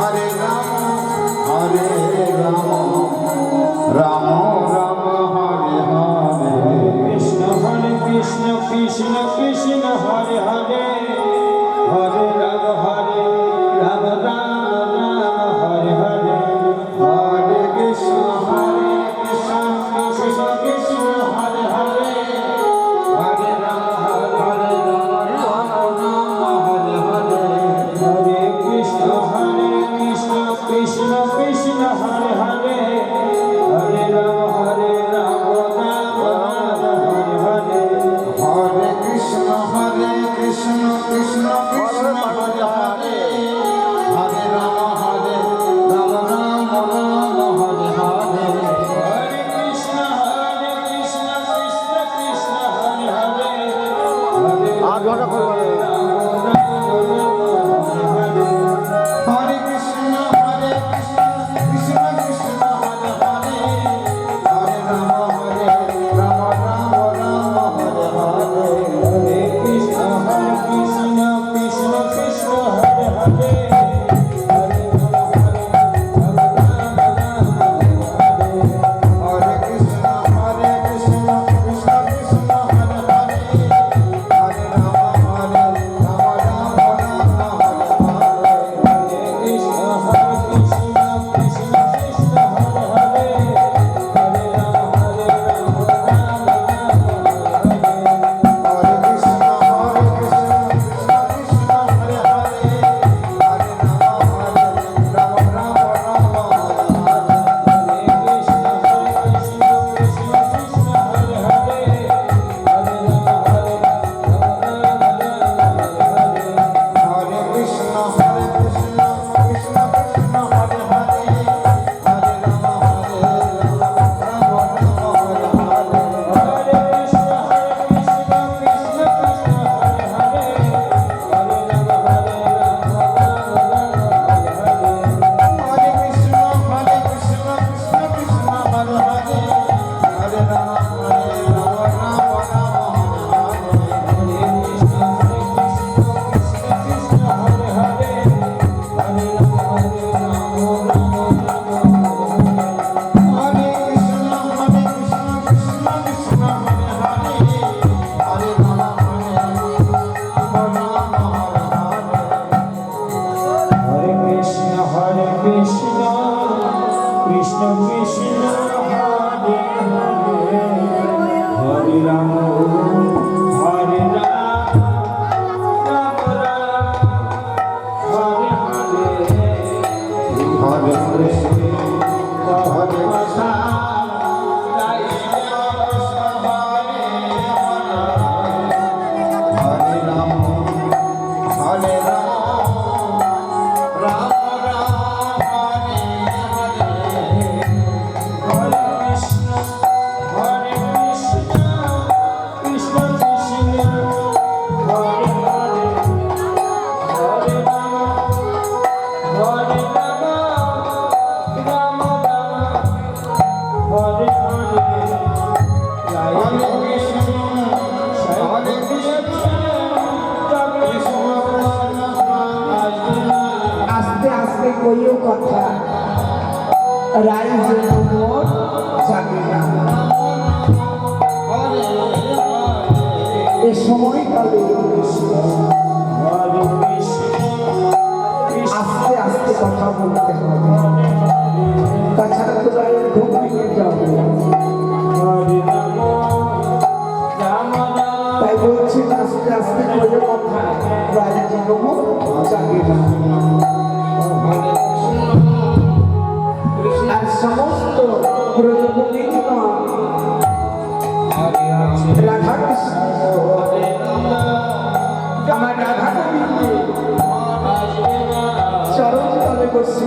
Hare Ram. Oh. এতটাই খুব নিতে হবে তাই বলছি আস্তে আস্তে করে কথা রাজা জীবন চাকরি না আর সমস্ত রাধা কৃষ্ণ আমার রাধা কবি চরণ তবে করছি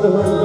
Santo.